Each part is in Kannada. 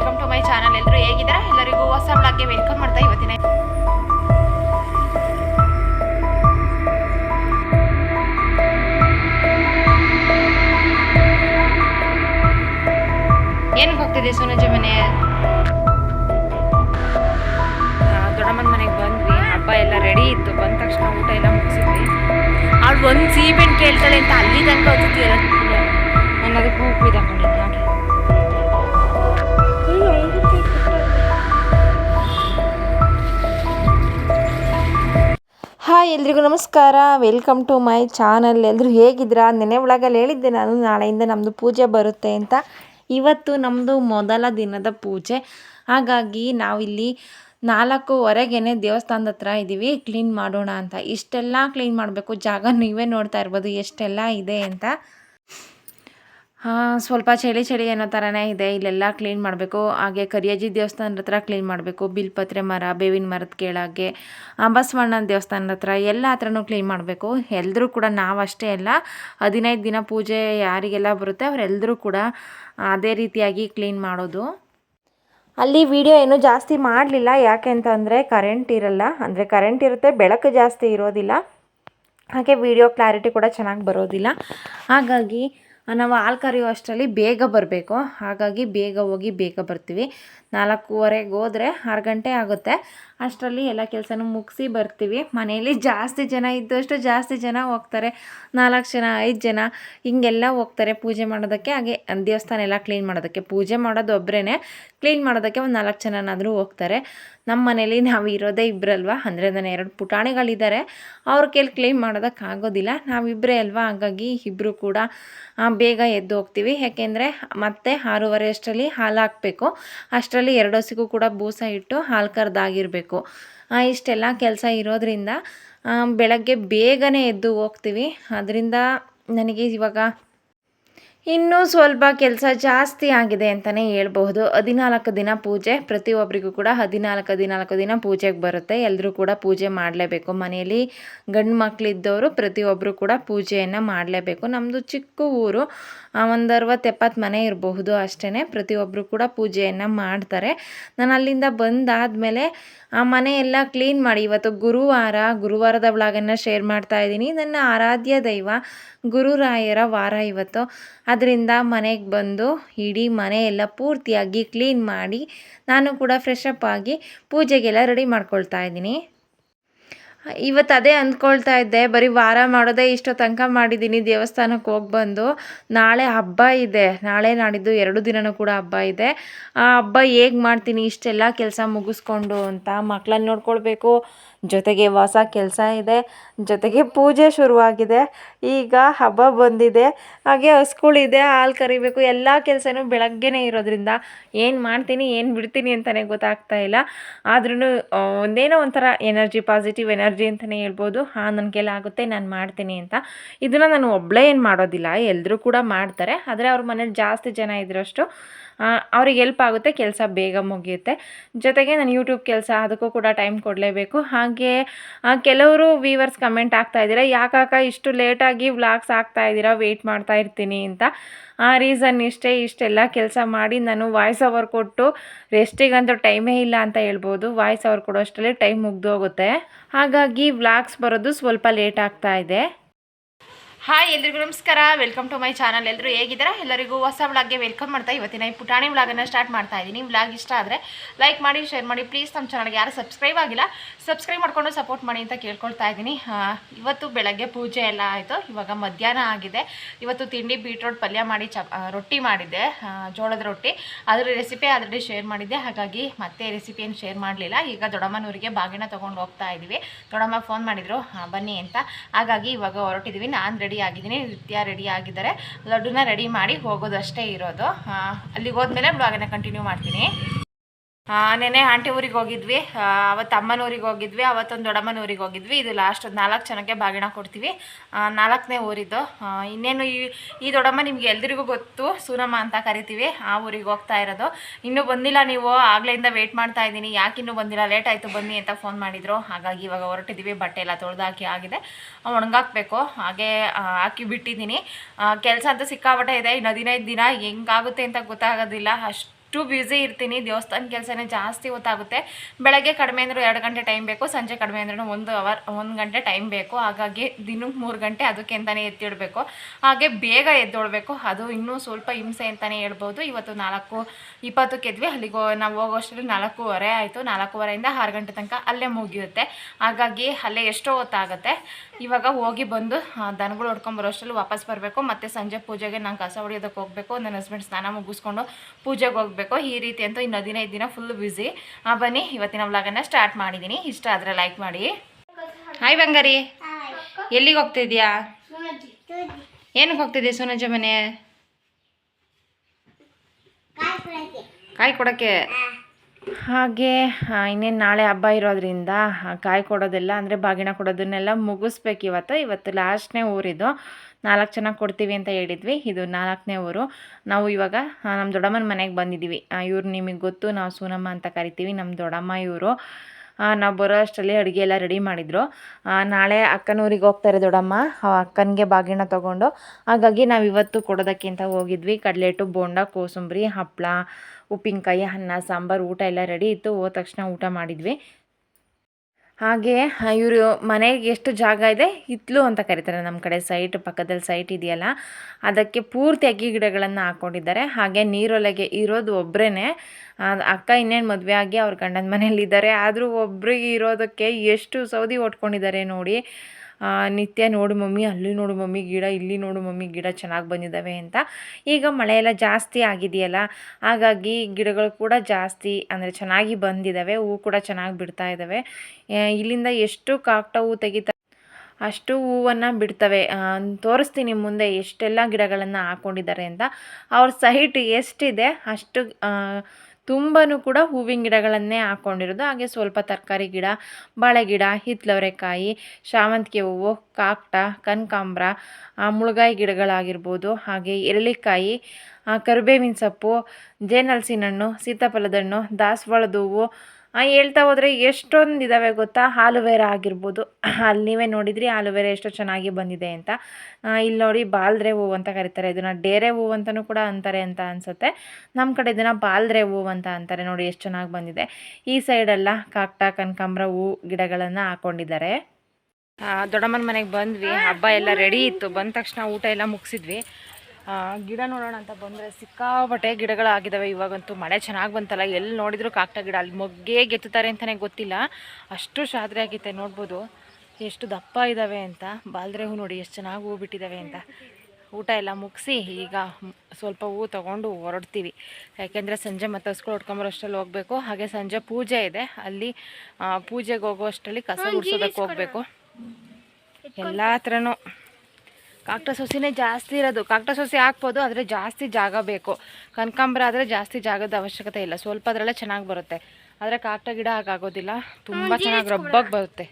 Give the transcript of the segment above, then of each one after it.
ವೆಲ್ಕಮ್ ಟು ಮೈ ಚಾನಲ್ ಎಲ್ಲರೂ ಹೇಗಿದ್ದಾರೆ? ಎಲ್ಲರಿಗೂ ಹೊಸ ಬ್ಲಾಗ್ಗೆ ವೆಲ್ಕಮ್ ಮಾಡ್ತಾ ಇವತ್ತಿನ ಏನಕ್ಕೆ ಹೋಗ್ತಿದೆ ಸುನಜ ಮನೆ? ದೊಡ್ಡಮ್ಮನ ಮನೆಗೆ ಬಂದ್ವಿ. ಹಬ್ಬ ಎಲ್ಲ ರೆಡಿ ಇತ್ತು. ಬಂದ ತಕ್ಷಣ ಊಟ ಎಲ್ಲ ಮುಗಿಸಿದ್ವಿ. ಅವಳು ಒಂದು ಸೀಮೆಂಟ್ ಕೇಳ್ತಾಳೆ ಅಂತ ಅಲ್ಲಿ ತನಕ ಹೋಗ್ತಿದ್ದೀರ ನಾನು ಅದಕ್ಕೆ ಹಾಯ್ ಎಲ್ರಿಗೂ ನಮಸ್ಕಾರ. ವೆಲ್ಕಮ್ ಟು ಮೈ ಚಾನಲ್ ಎಲ್ಲರೂ ಹೇಗಿದ್ದೀರಾ? ನೆನೆ ಒಳಗಲ್ಲಿ ಹೇಳಿದ್ದೆ ನಾನು, ನಾಳೆಯಿಂದ ನಮ್ಮದು ಪೂಜೆ ಬರುತ್ತೆ ಅಂತ. ಇವತ್ತು ನಮ್ಮದು ಮೊದಲ ದಿನದ ಪೂಜೆ. ಹಾಗಾಗಿ ನಾವಿಲ್ಲಿ ನಾಲ್ಕೂವರೆಗೇನೆ ದೇವಸ್ಥಾನದ ಹತ್ರ ಇದ್ದೀವಿ ಕ್ಲೀನ್ ಮಾಡೋಣ ಅಂತ. ಇಷ್ಟೆಲ್ಲ ಕ್ಲೀನ್ ಮಾಡಬೇಕು. ಜಾಗ ನೀವೇ ನೋಡ್ತಾ ಇರ್ಬೋದು. ಎಷ್ಟೆಲ್ಲ ಇದೆ ಅಂತ. ಹಾಂ, ಸ್ವಲ್ಪ ಚಳಿ ಚಳಿ ಅನ್ನೋ ಥರನೇ ಇದೆ. ಇಲ್ಲೆಲ್ಲ ಕ್ಲೀನ್ ಮಾಡಬೇಕು. ಹಾಗೆ ಕರಿಯಾಜಿ ದೇವಸ್ಥಾನದ ಹತ್ರ ಕ್ಲೀನ್ ಮಾಡಬೇಕು. ಬಿಲ್ಪತ್ರೆ ಮರ, ಬೇವಿನ ಮರದ ಕೆಳಗೆ, ಅಂಬಸವಣ್ಣನ ಬಸವಣ್ಣನ ದೇವಸ್ಥಾನದ ಹತ್ರ ಎಲ್ಲ ಹತ್ರನೂ ಕ್ಲೀನ್ ಮಾಡಬೇಕು. ಎಲ್ಲರೂ ಕೂಡ ನಾವಷ್ಟೇ ಅಲ್ಲ, ಹದಿನೈದು ದಿನ ಪೂಜೆ ಯಾರಿಗೆಲ್ಲ ಬರುತ್ತೆ ಅವರೆಲ್ಲರೂ ಕೂಡ ಅದೇ ರೀತಿಯಾಗಿ ಕ್ಲೀನ್ ಮಾಡೋದು. ಅಲ್ಲಿ ವಿಡಿಯೋ ಏನು ಜಾಸ್ತಿ ಮಾಡಲಿಲ್ಲ. ಯಾಕೆ ಅಂತಂದರೆ ಕರೆಂಟ್ ಇರಲ್ಲ. ಅಂದರೆ ಕರೆಂಟ್ ಇರುತ್ತೆ, ಬೆಳಕು ಜಾಸ್ತಿ ಇರೋದಿಲ್ಲ. ಹಾಗೆ ವಿಡಿಯೋ ಕ್ಲಾರಿಟಿ ಕೂಡ ಚೆನ್ನಾಗಿ ಬರೋದಿಲ್ಲ. ಹಾಗಾಗಿ ನಾವು ಹಾಲು ಕರೆಯುವಷ್ಟರಲ್ಲಿ ಬೇಗ ಬರಬೇಕು. ಹಾಗಾಗಿ ಬೇಗ ಹೋಗಿ ಬೇಗ ಬರ್ತೀವಿ. ನಾಲ್ಕೂವರೆಗೆ ಹೋದರೆ ಆರು ಗಂಟೆ ಆಗುತ್ತೆ. ಅಷ್ಟರಲ್ಲಿ ಎಲ್ಲ ಕೆಲಸನೂ ಮುಗಿಸಿ ಬರ್ತೀವಿ. ಮನೆಯಲ್ಲಿ ಜಾಸ್ತಿ ಜನ ಇದ್ದಷ್ಟು ಜಾಸ್ತಿ ಜನ ಹೋಗ್ತಾರೆ. ನಾಲ್ಕು ಜನ, ಐದು ಜನ ಹಿಂಗೆಲ್ಲ ಹೋಗ್ತಾರೆ ಪೂಜೆ ಮಾಡೋದಕ್ಕೆ. ಹಾಗೆ ದೇವಸ್ಥಾನ ಎಲ್ಲ ಕ್ಲೀನ್ ಮಾಡೋದಕ್ಕೆ. ಪೂಜೆ ಮಾಡೋದು ಒಬ್ಬರೇ ಕ್ಲೀನ್ ಮಾಡೋದಕ್ಕೆ ಒಂದು ನಾಲ್ಕು ಜನನಾದರೂ ಹೋಗ್ತಾರೆ. ನಮ್ಮ ಮನೇಲಿ ನಾವು ಇರೋದೇ ಇಬ್ಬರಲ್ವಾ ಅಂದರೆ ನನ್ನ ಎರಡು ಪುಟಾಣಿಗಳಿದ್ದಾರೆ. ಅವ್ರ ಕೈಲಿ ಕ್ಲೀನ್ ಮಾಡೋದಕ್ಕಾಗೋದಿಲ್ಲ. ನಾವಿಬ್ಬರೇ ಅಲ್ವಾ? ಹಾಗಾಗಿ ಇಬ್ಬರು ಕೂಡ ಬೇಗ ಎದ್ದು ಹೋಗ್ತೀವಿ. ಯಾಕೆಂದರೆ ಮತ್ತೆ ಆರೂವರೆ ಅಷ್ಟರಲ್ಲಿ ಹಾಲು ಹಾಕಬೇಕು. ಅಷ್ಟರಲ್ಲಿ ಎರಡು ಕೂಡ ಬೂಸ ಇಟ್ಟು ಹಾಲು ಕರೆದಾಗಿರಬೇಕು ಇಷ್ಟೆಲ್ಲ ಕೆಲಸ ಇರೋದರಿಂದ ಬೆಳಗ್ಗೆ ಬೇಗನೆ ಎದ್ದು ಹೋಗ್ತೀವಿ. ಅದರಿಂದ ನನಗೆ ಇವಾಗ ಇನ್ನೂ ಸ್ವಲ್ಪ ಕೆಲಸ ಜಾಸ್ತಿ ಆಗಿದೆ ಅಂತಲೇ ಹೇಳ್ಬಹುದು. ಹದಿನಾಲ್ಕು ದಿನ ಪೂಜೆ, ಪ್ರತಿಯೊಬ್ಬರಿಗೂ ಕೂಡ ಹದಿನಾಲ್ಕು ಹದಿನಾಲ್ಕು ದಿನ ಪೂಜೆಗೆ ಬರುತ್ತೆ. ಎಲ್ಲರೂ ಕೂಡ ಪೂಜೆ ಮಾಡಲೇಬೇಕು. ಮನೆಯಲ್ಲಿ ಗಂಡು ಮಕ್ಕಳಿದ್ದವರು ಪ್ರತಿಯೊಬ್ಬರು ಕೂಡ ಪೂಜೆಯನ್ನು ಮಾಡಲೇಬೇಕು. ನಮ್ಮದು ಚಿಕ್ಕ ಊರು ಒಂದು ಅರವತ್ತೆಪ್ಪತ್ತು ಮನೆ ಇರಬಹುದು ಅಷ್ಟೇ ಪ್ರತಿಯೊಬ್ಬರು ಕೂಡ ಪೂಜೆಯನ್ನು ಮಾಡ್ತಾರೆ. ನಾನು ಅಲ್ಲಿಂದ ಬಂದಾದಮೇಲೆ, ಆ ಮನೆಯೆಲ್ಲ ಕ್ಲೀನ್ ಮಾಡಿ. ಇವತ್ತು ಗುರುವಾರ, ಗುರುವಾರದ ಬ್ಲಾಗನ್ನು ಶೇರ್ ಮಾಡ್ತಾ ಇದ್ದೀನಿ. ನನ್ನ ಆರಾಧ್ಯ ದೈವ ಗುರುರಾಯರ ವಾರ ಇವತ್ತು. ಅದರಿಂದ ಮನೆಗೆ ಬಂದು ಇಡೀ ಮನೆ ಎಲ್ಲ ಪೂರ್ತಿಯಾಗಿ ಕ್ಲೀನ್ ಮಾಡಿ ನಾನು ಕೂಡ ಫ್ರೆಶ್ ಅಪ್ ಆಗಿ ಪೂಜೆಗೆಲ್ಲ ರೆಡಿ ಮಾಡ್ಕೊಳ್ತಾ ಇದ್ದೀನಿ. ಇವತ್ತು ಅದೇ ಅಂದ್ಕೊಳ್ತಾ ಇದ್ದೆ, ಬರೀ ವಾರ ಮಾಡೋದೇ ಇಷ್ಟೋ ತನಕ ಮಾಡಿದ್ದೀನಿ ದೇವಸ್ಥಾನಕ್ಕೆ ಹೋಗಿ ಬಂದು. ನಾಳೆ ಹಬ್ಬ ಇದೆ, ನಾಳೆ ನಾಡಿದ್ದು ಎರಡು ದಿನನೂ ಕೂಡ ಹಬ್ಬ ಇದೆ. ಆ ಹಬ್ಬ ಹೇಗೆ ಮಾಡ್ತೀನಿ, ಇಷ್ಟೆಲ್ಲ ಕೆಲಸ ಮುಗಿಸ್ಕೊಂಡು ಅಂತ ಮಕ್ಕಳನ್ನ ನೋಡ್ಕೊಳ್ಬೇಕು. ಜೊತೆಗೆ ಹೊಸ ಕೆಲಸ ಇದೆ. ಜೊತೆಗೆ ಪೂಜೆ ಶುರುವಾಗಿದೆ. ಈಗ ಹಬ್ಬ ಬಂದಿದೆ. ಹಾಗೆ ಹಸುಗಳಿದೆ ಹಾಲು ಕರಿಬೇಕು, ಎಲ್ಲ ಕೆಲಸನೂ ಬೆಳಗ್ಗೆನೇ ಇರೋದ್ರಿಂದ ಏನು ಮಾಡ್ತೀನಿ, ಏನು ಬಿಡ್ತೀನಿ ಅಂತಲೇ ಗೊತ್ತಾಗ್ತಾ ಇಲ್ಲ. ಆದ್ರೂ ಒಂದೇನೋ ಒಂಥರ ಎನರ್ಜಿ, ಪಾಸಿಟಿವ್ ಎನರ್ಜಿ ಅಂತಲೇ ಹೇಳ್ಬೋದು. ಹಾಂ ನನ್ನ ಕೈಲಾಗುತ್ತೆ ಆಗುತ್ತೆ, ನಾನು ಮಾಡ್ತೀನಿ ಅಂತ. ಇದನ್ನು ನಾನು ಒಬ್ಬಳೇ ಏನು ಮಾಡೋದಿಲ್ಲ ಎಲ್ಲರೂ ಕೂಡ ಮಾಡ್ತಾರೆ. ಆದರೆ ಅವ್ರ ಮನೇಲಿ ಜಾಸ್ತಿ ಜನ ಇದ್ರಷ್ಟು ಅವ್ರಿಗೆ ಹೆಲ್ಪ್ ಆಗುತ್ತೆ, ಕೆಲಸ ಬೇಗ ಮುಗಿಯುತ್ತೆ. ಜೊತೆಗೆ ನಾನು ಯೂಟ್ಯೂಬ್ ಕೆಲಸ, ಅದಕ್ಕೂ ಕೂಡ ಟೈಮ್ ಕೊಡಲೇಬೇಕು. ಹಾಗೆ ಕೆಲವರು ವೀವರ್ಸ್ ಕಮೆಂಟ್ ಆಗ್ತಾ ಇದ್ದೀರಾ? ಯಾಕಾಕ ಇಷ್ಟು ಲೇಟಾಗಿ ವ್ಲಾಗ್ಸ್ ಆಗ್ತಾ ಇದ್ದೀರಾ? ವೆಯ್ಟ್ ಮಾಡ್ತಾ ಇರ್ತೀನಿ ಅಂತ. ಆ ರೀಸನ್ ಇಷ್ಟೇ, ಇಷ್ಟೆಲ್ಲ ಕೆಲಸ ಮಾಡಿ ನಾನು ವಾಯ್ಸ್ ಓವರ್ ಕೊಟ್ಟು ರೆಸ್ಟಿಗಂತೂ ಟೈಮೇ ಇಲ್ಲ ಅಂತ ಹೇಳ್ಬೋದು. ವಾಯ್ಸ್ ಓವರ್ ಕೊಡೋ ಅಷ್ಟರಲ್ಲಿ ಟೈಮ್ ಮುಗ್ದೋಗುತ್ತೆ ಹಾಗಾಗಿ ವ್ಲಾಗ್ಸ್ ಬರೋದು ಸ್ವಲ್ಪ ಲೇಟ್ ಆಗ್ತಾ ಇದೆ. ಹಾಯ್ ಎಲ್ರಿಗೂ ನಮಸ್ಕಾರ. ವೆಲ್ಕಮ್ ಟು ಮೈ ಚಾನಲ್ ಎಲ್ಲರೂ ಹೇಗಿದ್ದೀರಾ? ಎಲ್ಲರಿಗೂ ಹೊಸ ವ್ಲಾಗ್ಗೆ ವೆಲ್ಕಮ್ ಮಾಡ್ತಾ ಇವತ್ತಿನ ಈ ಪುಟಾಣಿ ವ್ಲಾಗನ್ನು ಸ್ಟಾರ್ಟ್ ಮಾಡ್ತಾ ಇದ್ದೀನಿ. ವ್ಲಾಗ್ ಇಷ್ಟ ಆದರೆ ಲೈಕ್ ಮಾಡಿ ಶೇರ್ ಮಾಡಿ. ಪ್ಲೀಸ್ ನಮ್ಮ ಚಾನಲ್ಗೆ ಯಾರು ಸಬ್ಸ್ಕ್ರೈಬ್ ಆಗಿಲ್ಲ ಸಬ್ಸ್ಕ್ರೈಬ್ ಮಾಡಿಕೊಂಡು ಸಪೋರ್ಟ್ ಮಾಡಿ ಅಂತ ಕೇಳ್ಕೊಳ್ತಾ ಇದ್ದೀನಿ. ಇವತ್ತು ಬೆಳಗ್ಗೆ ಪೂಜೆ ಎಲ್ಲ ಆಯಿತು. ಇವಾಗ ಮಧ್ಯಾಹ್ನ ಆಗಿದೆ. ಇವತ್ತು ತಿಂಡಿ ಬೀಟ್ರೋಟ್ ಪಲ್ಯ ಮಾಡಿ ಚಪ್ ರೊಟ್ಟಿ ಮಾಡಿದ್ದೆ. ಜೋಳದ ರೊಟ್ಟಿ. ಅದರ ರೆಸಿಪಿ ಆಲ್ರೆಡಿ ಶೇರ್ ಮಾಡಿದ್ದೆ. ಹಾಗಾಗಿ ಮತ್ತೆ ರೆಸಿಪಿಯನ್ನು ಶೇರ್ ಮಾಡಲಿಲ್ಲ. ಈಗ ದೊಡ್ಡಮ್ಮನೂರಿಗೆ ಬಾಗಿನ ತೊಗೊಂಡು ಹೋಗ್ತಾ ಇದ್ದೀವಿ ದೊಡ್ಡಮ್ಮ ಫೋನ್ ಮಾಡಿದರು ಬನ್ನಿ ಅಂತ. ಹಾಗಾಗಿ ಇವಾಗ ಹೊರಟಿದ್ದೀವಿ ನಾನು ರೆಡಿ ಆಗಿದ್ದೀನಿ, ನಿತ್ಯ ರೆಡಿ ಆಗಿದ್ದಾರೆ. ಲಡ್ಡುನ ರೆಡಿ ಮಾಡಿ ಹೋಗೋದು ಅಷ್ಟೇ ಇರೋದು. ಅಲ್ಲಿಗೆ ಹೋದ್ಮೇಲೆ ಬ್ಲಾಗನ್ನ ಕಂಟಿನ್ಯೂ ಮಾಡ್ತೀನಿ. ಆ, ನೆನ್ನೆ ಆಂಟಿ ಊರಿಗೆ ಹೋಗಿದ್ವಿ. ಅವತ್ತು ಅಮ್ಮನ ಊರಿಗೆ ಹೋಗಿದ್ವಿ ಅವತ್ತೊಂದು ದೊಡ್ಡಮ್ಮನ ಊರಿಗೆ ಹೋಗಿದ್ವಿ. ಇದು ಲಾಸ್ಟ್ ಒಂದು ನಾಲ್ಕು ಜನಕ್ಕೆ ಬಾಗಿಣ ಕೊಡ್ತೀವಿ. ನಾಲ್ಕನೇ ಊರಿದ್ದು. ಇನ್ನೇನು ಈ ಈ ದೊಡ್ಡಮ್ಮ ನಿಮ್ಗೆ ಎಲ್ರಿಗೂ ಗೊತ್ತು ಸೂನಮ್ಮ ಅಂತ ಕರಿತೀವಿ ಆ ಊರಿಗೆ ಹೋಗ್ತಾ ಇರೋದು. ಇನ್ನೂ ಬಂದಿಲ್ಲ ನೀವು ಆಗ್ಲಿಂದ ವೆಯ್ಟ್ ಮಾಡ್ತಾ ಇದ್ದೀನಿ. ಯಾಕೆ ಇನ್ನೂ ಬಂದಿಲ್ಲ? ಲೇಟ್ ಆಯಿತು ಬನ್ನಿ ಅಂತ ಫೋನ್ ಮಾಡಿದರು. ಹಾಗಾಗಿ ಇವಾಗ ಹೊರಟಿದ್ದೀವಿ ಬಟ್ಟೆ ಎಲ್ಲ ತೊಳೆದು ಹಾಕಿ ಆಗಿದೆ. ಒಣಗಾಕ್ಬೇಕು. ಹಾಗೆ ಹಾಕಿ ಬಿಟ್ಟಿದ್ದೀನಿ. ಕೆಲಸ ಅಂತೂ ಸಿಕ್ಕಾಪಟ್ಟೆ ಇದೆ. ಇನ್ನು ಹದಿನೈದು ದಿನ ಹೆಂಗಾಗುತ್ತೆ ಅಂತ ಗೊತ್ತಾಗೋದಿಲ್ಲ. ಅಷ್ಟು ಅಷ್ಟು ಬ್ಯುಸಿ ಇರ್ತೀನಿ, ದೇವಸ್ಥಾನ ಕೆಲಸನೇ ಜಾಸ್ತಿ ಹೊತ್ತಾಗುತ್ತೆ. ಬೆಳಗ್ಗೆ ಕಡಿಮೆ ಅಂದರೂ ಎರಡು ಗಂಟೆ ಟೈಮ್ ಬೇಕು, ಸಂಜೆ ಕಡಿಮೆ ಅಂದ್ರೂ ಒಂದು ಅವರ್, ಒಂದು ಗಂಟೆ ಟೈಮ್ ಬೇಕು. ಹಾಗಾಗಿ ದಿನಕ್ಕೆ ಮೂರು ಗಂಟೆ ಅದಕ್ಕೆ ಅಂತಲೇ ಎತ್ತಿಡಬೇಕು ಹಾಗೆ ಬೇಗ ಎದ್ದೊಳ್ಬೇಕು. ಅದು ಇನ್ನೂ ಸ್ವಲ್ಪ ಹಿಂಸೆ ಅಂತಲೇ ಹೇಳ್ಬೋದು. ಇವತ್ತು ನಾಲ್ಕು ಇಪ್ಪತ್ತಕ್ಕೆ ಎದ್ವಿ ಅಲ್ಲಿಗೆ ನಾವು ಹೋಗೋಷ್ಟರಲ್ಲಿ ನಾಲ್ಕೂವರೆ ಆಯಿತು. ನಾಲ್ಕೂವರೆಯಿಂದ ಆರು ಗಂಟೆ ತನಕ ಅಲ್ಲೇ ಮುಗಿಯುತ್ತೆ. ಹಾಗಾಗಿ ಅಲ್ಲೇ ಎಷ್ಟೋ ಹೊತ್ತಾಗುತ್ತೆ. ಇವಾಗ ಹೋಗಿ ಬಂದು ದನಗಳು ಹೊಡ್ಕೊಂಬರೋಷ್ಟರಲ್ಲಿ ವಾಪಸ್ ಬರಬೇಕು. ಮತ್ತು ಸಂಜೆ ಪೂಜೆಗೆ ನಾನು ಕಸ ಹೊಡಿಯೋದಕ್ಕೆ ಹೋಗಬೇಕು. ನನ್ನ ಹಸ್ಬೆಂಡ್ ಸ್ನಾನ ಮುಗಿಸ್ಕೊಂಡು ಪೂಜೆಗೆ ಹೋಗಬೇಕು. ಈ ರೀತಿ ಅಂತೂ ಇನ್ನು ಹದಿನೈದು ದಿನ ಫುಲ್ ಬ್ಯುಸಿ ಬನ್ನಿ ಇವತ್ತಿನ ವ್ಲಾಗನ್ನು ಸ್ಟಾರ್ಟ್ ಮಾಡಿದ್ದೀನಿ ಇಷ್ಟ ಆದರೆ ಲೈಕ್ ಮಾಡಿ. ಹಾಯ್ ಬಂಗಾರಿ. ಎಲ್ಲಿಗೆ ಹೋಗ್ತಿದ್ಯಾ? ಏನಕ್ಕೆ ಹೋಗ್ತಿದ್ಯಾ ಸೋನಜ್ಜ ಮನೆ? ಕಾಯಿ ಕೊಡೋಕ್ಕೆ. ಹಾಗೆ ಇನ್ನೇನು ನಾಳೆ ಹಬ್ಬ ಇರೋದ್ರಿಂದ ಕಾಯಿ ಕೊಡೋದೆಲ್ಲ, ಅಂದರೆ ಬಾಗಿನ ಕೊಡೋದನ್ನೆಲ್ಲ ಮುಗಿಸ್ಬೇಕು ಇವತ್ತು. ಇವತ್ತು ಲಾಸ್ಟ್ನೇ ಊರಿದು ನಾಲ್ಕು ಜನ ಕೊಡ್ತೀವಿ ಅಂತ ಹೇಳಿದ್ವಿ. ಇದು ನಾಲ್ಕನೇ ಊರು. ನಾವು ಇವಾಗ ನಮ್ಮ ದೊಡ್ಡಮ್ಮನ ಮನೆಗೆ ಬಂದಿದ್ದೀವಿ ಇವ್ರು ನಿಮಗೆ ಗೊತ್ತು, ನಾವು ಸೂನಮ್ಮ ಅಂತ ಕರಿತೀವಿ ನಮ್ಮ ದೊಡ್ಡಮ್ಮ ಇವರು. ನಾವು ಬರೋ ಅಷ್ಟರಲ್ಲಿ ಅಡುಗೆ ಎಲ್ಲ ರೆಡಿ ಮಾಡಿದರು. ನಾಳೆ ಅಕ್ಕನೂರಿಗೆ ಹೋಗ್ತಾರೆ ದೊಡ್ಡಮ್ಮ ಅಕ್ಕನಿಗೆ ಬಾಗಿನ ತೊಗೊಂಡು. ಹಾಗಾಗಿ ನಾವು ಇವತ್ತು ಕೊಡೋದಕ್ಕೆ ಅಂತ ಹೋಗಿದ್ವಿ. ಕಡಲೆಟು ಬೋಂಡ, ಕೋಸಂಬರಿ ಹಪ್ಪಳ ಉಪ್ಪಿನಕಾಯಿ, ಅನ್ನ, ಸಾಂಬಾರು, ಊಟ ಎಲ್ಲ ರೆಡಿ ಇತ್ತು. ಹೋದ ತಕ್ಷಣ ಊಟ ಮಾಡಿದ್ವಿ. ಹಾಗೆ ಇವರು ಮನೆಗೆ ಎಷ್ಟು ಜಾಗ ಇದೆ? ಹಿತ್ಲು ಅಂತ ಕರೀತಾರೆ ನಮ್ಮ ಕಡೆ ಸೈಟ್ ಪಕ್ಕದಲ್ಲಿ ಸೈಟ್ ಇದೆಯಲ್ಲ. ಅದಕ್ಕೆ ಪೂರ್ತಿ ಅಕ್ಕಿ ಗಿಡಗಳನ್ನು ಹಾಕ್ಕೊಂಡಿದ್ದಾರೆ ಹಾಗೆ ನೀರೊಳಗೆ ಇರೋದು ಒಬ್ಬರೇ ಅಕ್ಕ ಇನ್ನೇನು ಮದುವೆ ಆಗಿ ಅವ್ರ ಗಂಡನ ಮನೇಲಿದ್ದಾರೆ ಆದರೂ ಒಬ್ರಿಗೆ ಇರೋದಕ್ಕೆ ಎಷ್ಟು ಸೌದಿ ಒಟ್ಕೊಂಡಿದ್ದಾರೆ ನೋಡಿ. ನಿತ್ಯ ನೋಡು ಮಮ್ಮಿ, ಅಲ್ಲಿ ನೋಡು ಮಮ್ಮಿ ಗಿಡ, ಇಲ್ಲಿ ನೋಡು ಮಮ್ಮಿ ಗಿಡ ಚೆನ್ನಾಗಿ ಬಂದಿದ್ದಾವೆ ಅಂತ. ಈಗ ಮಳೆ ಎಲ್ಲ ಜಾಸ್ತಿ ಆಗಿದೆಯಲ್ಲ, ಹಾಗಾಗಿ ಗಿಡಗಳು ಕೂಡ ಜಾಸ್ತಿ ಅಂದರೆ ಚೆನ್ನಾಗಿ ಬಂದಿದ್ದಾವೆ ಹೂವು ಕೂಡ ಚೆನ್ನಾಗಿ ಬಿಡ್ತಾ ಇದ್ದಾವೆ ಇಲ್ಲಿಂದ ಎಷ್ಟು ಕಾಕ್ಟ ಹೂ ತೆಗಿತಾ ಅಷ್ಟು ಹೂವನ್ನು ಬಿಡ್ತವೆ. ತೋರಿಸ್ತೀನಿ ಮುಂದೆ ಎಷ್ಟೆಲ್ಲ ಗಿಡಗಳನ್ನು ಹಾಕ್ಕೊಂಡಿದ್ದಾರೆ ಅಂತ. ಅವ್ರ ಸೈಟ್ ಎಷ್ಟಿದೆ ಅಷ್ಟು ತುಂಬನೂ ಕೂಡ ಹೂವಿನ ಗಿಡಗಳನ್ನೇ ಹಾಕ್ಕೊಂಡಿರೋದು ಹಾಗೆ ಸ್ವಲ್ಪ ತರಕಾರಿ ಗಿಡ, ಬಾಳೆ ಗಿಡ, ಹಿತ್ಲವರೆಕಾಯಿ ಶಾವಂತಿಗೆ ಹೂವು ಕಾಕ್ಟ ಕನಕಾಂಬ್ರ ಮುಳುಗಾಯಿ ಗಿಡಗಳಾಗಿರ್ಬೋದು. ಹಾಗೆ ಎರಳಿಕಾಯಿ ಕರಿಬೇವಿನ ಸೊಪ್ಪು ಜೇನಲ್ಸಿನ ಹಣ್ಣು ಸೀತಾಫಲದ ಹಣ್ಣು ದಾಸವಾಳದ ಹೂವು ಹೇಳ್ತಾ ಹೋದರೆ ಎಷ್ಟೊಂದು ಇದ್ದಾವೆ ಗೊತ್ತಾ? ಆಲುವೆರಾ ಆಗಿರ್ಬೋದು. ಅಲ್ಲಿ ನೀವೇ ನೋಡಿದ್ರಿ, ಆಲುವೆರಾ ಎಷ್ಟು ಚೆನ್ನಾಗಿ ಬಂದಿದೆ ಅಂತ. ಇಲ್ಲಿ ನೋಡಿ ಬಾಲ್ದ್ರೆ ಹೂವು ಅಂತ ಕರೀತಾರೆ. ಇದನ್ನು ಡೇರೆ ಹೂವು ಅಂತಲೂ ಕೂಡ ಅಂತಾರೆ ಅಂತ ಅನಿಸುತ್ತೆ. ನಮ್ಮ ಕಡೆ ಇದನ್ನು ಬಾಲ್ದ್ರೆ ಹೂವು ಅಂತ ಅಂತಾರೆ. ನೋಡಿ ಎಷ್ಟು ಚೆನ್ನಾಗಿ ಬಂದಿದೆ. ಈ ಸೈಡೆಲ್ಲ ಕಾಕ್ಟ, ಕನಕಾಂಬ್ರ ಹೂ ಗಿಡಗಳನ್ನು ಹಾಕ್ಕೊಂಡಿದ್ದಾರೆ ದೊಡ್ಡಮ್ಮನ ಮನೆಗೆ ಬಂದ್ವಿ. ಹಬ್ಬ ಎಲ್ಲ ರೆಡಿ ಇತ್ತು. ಬಂದ ತಕ್ಷಣ ಊಟ ಎಲ್ಲ ಮುಗಿಸಿದ್ವಿ. ಗಿಡ ನೋಡೋಣ ಅಂತ ಬಂದರೆ ಸಿಕ್ಕಾಪಟ್ಟೆ ಗಿಡಗಳಾಗಿದ್ದಾವೆ ಇವಾಗಂತೂ ಮಳೆ ಚೆನ್ನಾಗಿ ಬಂತಲ್ಲ ಎಲ್ಲಿ ನೋಡಿದ್ರು ಕಾಕ್ಟ ಗಿಡ ಅಲ್ಲಿ ಮೊಗ್ಗೆ ಗೆತ್ತುತ್ತಾರೆ ಅಂತಲೇ ಗೊತ್ತಿಲ್ಲ. ಅಷ್ಟು ಶಾದ್ರೆ ಆಗಿತ್ತೆ ನೋಡ್ಬೋದು. ಎಷ್ಟು ದಪ್ಪ ಇದ್ದಾವೆ ಅಂತ. ಬಾಲ್ದ್ರೆ ಹೂ ನೋಡಿ ಎಷ್ಟು ಚೆನ್ನಾಗಿ ಹೂ ಬಿಟ್ಟಿದ್ದಾವೆ ಅಂತ. ಊಟ ಎಲ್ಲ ಮುಗಿಸಿ ಈಗ ಸ್ವಲ್ಪ ಹೂ ತೊಗೊಂಡು ಹೊರಡ್ತೀವಿ. ಯಾಕೆಂದರೆ ಸಂಜೆ ಮತ್ತೆ ಹಸ್ಗಳು ಹೊಡ್ಕೊಂಬರೋಷ್ಟರಲ್ಲಿ ಹೋಗಬೇಕು. ಹಾಗೆ ಸಂಜೆ ಪೂಜೆ ಇದೆ. ಅಲ್ಲಿ ಪೂಜೆಗೆ ಹೋಗೋ ಅಷ್ಟರಲ್ಲಿ ಕಸ ಗುಡಿಸೋದಕ್ಕೆ ಹೋಗಬೇಕು. ಎಲ್ಲ ಥರನೂ ಕಾಕ್ಟ ಸೊಸಿನೇ ಜಾಸ್ತಿ ಇರೋದು. ಕಾಕ್ಟ ಸೊಸಿ ಹಾಕ್ಬೋದು ಆದರೆ ಜಾಸ್ತಿ ಜಾಗ ಬೇಕು. ಕನಕಾಂಬರ ಆದರೆ ಜಾಸ್ತಿ ಜಾಗದ ಅವಶ್ಯಕತೆ ಇಲ್ಲ. ಸ್ವಲ್ಪ ಅದರಲ್ಲೇ ಚೆನ್ನಾಗಿ ಬರುತ್ತೆ. ಆದರೆ ಕಾಕ್ಟ ಗಿಡ ಹಾಗಾಗೋದಿಲ್ಲ ತುಂಬ ಚೆನ್ನಾಗಿ ರಬ್ಬಾಗಿ ಬರುತ್ತೆ.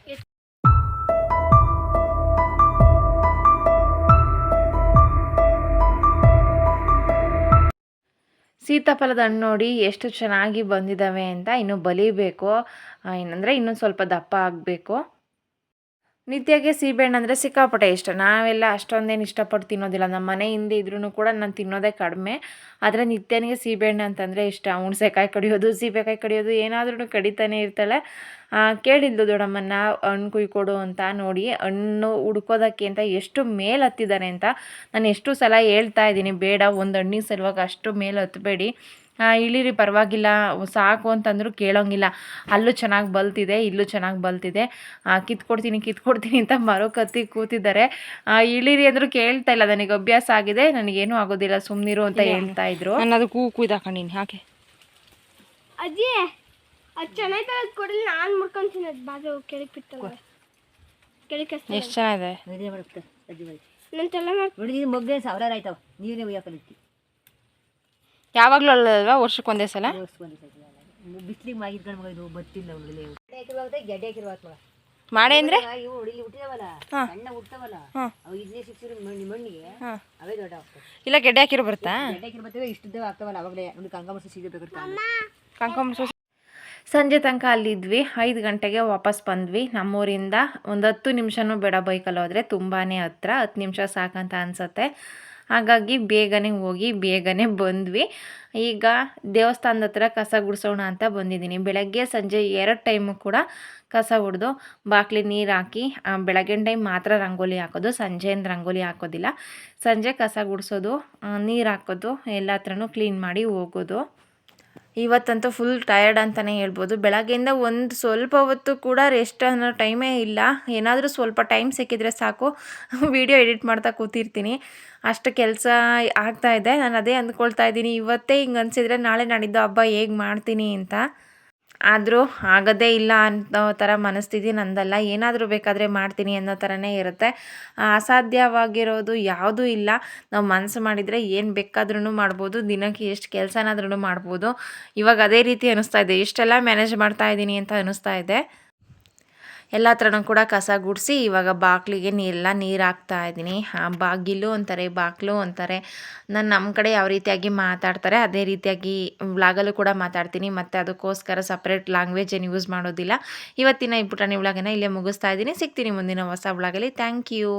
ಸೀತಾಫಲದ ಹಣ್ಣು ನೋಡಿ ಎಷ್ಟು ಚೆನ್ನಾಗಿ ಬಂದಿದ್ದಾವೆ ಅಂತ ಇನ್ನು ಬಲಿಬೇಕು. ಏನಂದರೆ ಇನ್ನೊಂದು ಸ್ವಲ್ಪ ದಪ್ಪ ಆಗಬೇಕು. ನಿತ್ಯಗೆ ಸೀಬೆಹಣ್ಣು ಅಂದರೆ ಸಿಕ್ಕಾಪಟ್ಟೆ ಇಷ್ಟ. ನಾವೆಲ್ಲ ಅಷ್ಟೊಂದೇನು ಇಷ್ಟಪಟ್ಟು ತಿನ್ನೋದಿಲ್ಲ. ನಮ್ಮ ಮನೆ ಹಿಂದೆ ಇದ್ರೂ ಕೂಡ ನಾನು ತಿನ್ನೋದೇ ಕಡಿಮೆ. ಆದರೆ ನಿತ್ಯನಿಗೆ ಸೀಬೆಹಣ್ಣು ಅಂತಂದರೆ ಇಷ್ಟ. ಹುಣ್ಸೆಕಾಯಿ ಕಡಿಯೋದು, ಸೀಬೆಕಾಯಿ ಕಡಿಯೋದು ಏನಾದ್ರೂ ಕಡಿತಾನೆ ಇರ್ತಾಳೆ. ಕೇಳಿದ್ಲು ದೊಡ್ಡಮ್ಮನ್ನ, ಹಣ್ಣು ಕುಯ್ಕೊಡು ಅಂತ ನೋಡಿ. ಹಣ್ಣು ಹುಡ್ಕೋದಕ್ಕೆ ಅಂತ ಎಷ್ಟು ಮೇಲೆ ಹತ್ತಿದ್ದಾರೆ ಅಂತ ನಾನು ಎಷ್ಟು ಸಲ ಹೇಳ್ತಾ ಇದ್ದೀನಿ. ಬೇಡ, ಒಂದು ಹಣ್ಣಿನ ಸಲುವಾಗಿ ಅಷ್ಟು ಮೇಲೆ ಹತ್ತಬೇಡಿ ಇಳೀರಿ ಪರವಾಗಿಲ್ಲ. ಸಾಕು ಅಂತಂದರೂ ಕೇಳೋಂಗಿಲ್ಲ. ಅಲ್ಲೂ ಚೆನ್ನಾಗಿ ಬಲ್ತಿದೆ ಇಲ್ಲೂ ಚೆನ್ನಾಗಿ ಬಲ್ತಿದೆ. ಕಿತ್ಕೊಡ್ತೀನಿ ಕಿತ್ಕೊಡ್ತೀನಿ ಅಂತ ಮರೋ ಕತ್ತಿ ಕೂತಿದ್ದಾರೆ. ಇಳಿರಿ ಇಳೀರಿ ಅಂದರೂ ಕೇಳ್ತಾ ಇಲ್ಲ. ನನಗೆ ಅಭ್ಯಾಸ ಆಗಿದೆ. ನನಗೇನು ಆಗೋದಿಲ್ಲ. ಸುಮ್ಮನಿರು ಅಂತ ಹೇಳ್ತಾ ಇದ್ರು. ನಾನು ಅದು ಕೂ ಕುಯ್ದಾಕೊಂಡಿನಿ ಹಾಗೆ. ಅಜ್ಜಿ ಅದು ಚೆನ್ನಾಗಿ ಅದು ಕೊಡಲಿ ನಾನು ಮುಡ್ಕೊಂತೀನಿ ಅದು ಬಾಜು ಕೆಳಗೆ ಬಿಟ್ಟಲ್ಲ ಕೆಳಗೆ ಎಷ್ಟು ಚೆನ್ನಾಗಿದೆ? ನನ್ನ ಬರುತ್ತೆ ಅಜ್ಜಿ ಬಳಿ ನಾನು ತಲೆ ಮಾಡಿ ಮೊಗ್ಗೆ ಸಾವಿರಾರು ಆಯ್ತಾವ? ನೀರೇ ಯಾವಾಗಲೂ ಅಲ್ಲಲ್ವಾ? ವರ್ಷಕ್ಕೆ ಒಂದೇ ಸಲ? ಬಿಸ್ಲಿಗೆ ಮಾಗಿದ್ಕೊಂಡು ಮಗ ಇದು ಬತ್ತಿಲ್ಲ ಹುಡುಗಲಿ ಗೆಡ್ಡೆ ಹಾಕಿರುವಾತ ಮಗ ಮಾಡಿ ಅಂದ್ರೆ? ಇವು ಇಲ್ಲಿ ಹುಟ್ಟಿದವಲ್ಲ? ಸಣ್ಣ ಹುಟ್ಟವಲ್ಲ? ಅವು ಇದನ್ನೇ ಸಿಕ್ಸಿರು ಮಣ್ಣಿ ಮಣ್ಣಿಗೆ ಅವೇ ದೊಡ್ಡ ಆಗ್ತವೆ. ಇಲ್ಲ ಗೆಡ್ಡೆ ಹಾಕಿರೋ ಬರುತ್ತಾ? ಗೆಡ್ಡೆ ಹಾಕಿರ್ ಬರ್ತವೆ ಇಷ್ಟಿದ್ದೇವೆ ಆಗ್ತಾವಲ್ಲ ಅವಾಗಲೇ. ನೋಡಿ ಕಂಗಮರ್ಸಿ ಸಿಗಬೇಕು ಕನ್ಕೊಂಬ ಸಂಜೆ ತನಕ ಅಲ್ಲಿದ್ವಿ. ಐದು ಗಂಟೆಗೆ ವಾಪಸ್ ಬಂದ್ವಿ. ನಮ್ಮೂರಿಂದ ಒಂದು ಹತ್ತು ನಿಮಿಷನೂ ಬೇಡ ಬೈಕಲ್ಲಿ ಹೋದ್ರೆ ತುಂಬಾನೇ ಹತ್ರ. ಹತ್ತು ನಿಮಿಷ ಸಾಕಂತ ಅನಿಸತ್ತೆ. ಹಾಗಾಗಿ ಬೇಗನೆ ಹೋಗಿ ಬೇಗನೆ ಬಂದ್ವಿ. ಈಗ ದೇವಸ್ಥಾನದ ಹತ್ರ ಕಸ ಗುಡಿಸೋಣ ಅಂತ ಬಂದಿದ್ದೀನಿ. ಬೆಳಗ್ಗೆ ಸಂಜೆ ಎರಡು ಟೈಮು ಕೂಡ ಕಸ ಹೊಡೆದು ಬಾಕ್ಲಿ ನೀರು ಹಾಕಿ ಬೆಳಗಿನ ಟೈಮ್ ಮಾತ್ರ ರಂಗೋಲಿ ಹಾಕೋದು, ಸಂಜೆಯಿಂದ ರಂಗೋಲಿ ಹಾಕೋದಿಲ್ಲ. ಸಂಜೆ ಕಸ ಗುಡಿಸೋದು ನೀರು ಹಾಕೋದು, ಎಲ್ಲ ಹತ್ರನೂ ಕ್ಲೀನ್ ಮಾಡಿ ಹೋಗೋದು. ಇವತ್ತಂತೂ ಫುಲ್ ಟಯರ್ಡ್ ಅಂತಲೇ ಹೇಳ್ಬೋದು. ಬೆಳಗ್ಗೆಯಿಂದ ಒಂದು ಸ್ವಲ್ಪ ಹೊತ್ತು ಕೂಡ ರೆಸ್ಟ್ ಅನ್ನೋ ಟೈಮೇ ಇಲ್ಲ. ಏನಾದರೂ ಸ್ವಲ್ಪ ಟೈಮ್ ಸಿಕ್ಕಿದ್ರೆ ಸಾಕು. ವಿಡಿಯೋ ಎಡಿಟ್ ಮಾಡ್ತಾ ಕೂತಿರ್ತೀನಿ. ಅಷ್ಟು ಕೆಲಸ ಆಗ್ತಾ ಇದೆ. ನಾನು ಅದೇ ಅಂದ್ಕೊಳ್ತಾ ಇದ್ದೀನಿ. ಇವತ್ತೇ ಹಿಂಗೆ ಅನಿಸಿದ್ರೆ ನಾಳೆ ನಾಡಿದ್ದು ಹಬ್ಬ ಹೇಗೆ ಮಾಡ್ತೀನಿ ಅಂತ. ಆದರೂ ಆಗೋದೇ ಇಲ್ಲ ಅನ್ನೋ ಥರ ಮನಸ್ಥಿತಿ ನಂದಲ್ಲ. ಏನಾದರೂ ಬೇಕಾದರೆ ಮಾಡ್ತೀನಿ ಅನ್ನೋ ಥರನೇ ಇರುತ್ತೆ. ಅಸಾಧ್ಯವಾಗಿರೋದು ಯಾವುದೂ ಇಲ್ಲ. ನಾವು ಮನಸ್ಸು ಮಾಡಿದರೆ ಏನು ಬೇಕಾದ್ರೂ ಮಾಡ್ಬೋದು. ದಿನಕ್ಕೆ ಎಷ್ಟು ಕೆಲಸನಾದ್ರೂ ಮಾಡ್ಬೋದು. ಇವಾಗ ಅದೇ ರೀತಿ ಅನ್ನಿಸ್ತಾ ಇದೆ. ಇಷ್ಟೆಲ್ಲ ಮ್ಯಾನೇಜ್ ಮಾಡ್ತಾ ಇದ್ದೀನಿ ಅಂತ ಅನ್ನಿಸ್ತಾ ಇದೆ. ಎಲ್ಲ ಥರನೂ ಕೂಡ ಕಸ ಗುಡಿಸಿ ಇವಾಗ ಬಾಗಿಲಿಗೆ ನೀರೆಲ್ಲ ನೀರು ಹಾಕ್ತಾ ಇದ್ದೀನಿ. ಬಾಗಿಲು ಅಂತಾರೆ ಬಾಗಿಲು ಅಂತಾರೆ. ನಾನು ನಮ್ಮ ಕಡೆ ಯಾವ ರೀತಿಯಾಗಿ ಮಾತಾಡ್ತಾರೆ, ಅದೇ ರೀತಿಯಾಗಿ ವ್ಲಾಗಲ್ಲೂ ಕೂಡ ಮಾತಾಡ್ತೀನಿ. ಮತ್ತು ಅದಕ್ಕೋಸ್ಕರ ಸಪ್ರೇಟ್ ಲ್ಯಾಂಗ್ವೇಜ್ ಏನು ಯೂಸ್ ಮಾಡೋದಿಲ್ಲ. ಇವತ್ತಿನ ಈ ಪುಟಾಣಿ ವ್ಲಾಗನ್ನು ಇಲ್ಲೇ ಮುಗಿಸ್ತಾ ಇದ್ದೀನಿ. ಸಿಗ್ತೀನಿ ಮುಂದಿನ ಹೊಸ ವ್ಲಾಗಲ್ಲಿ. Thank you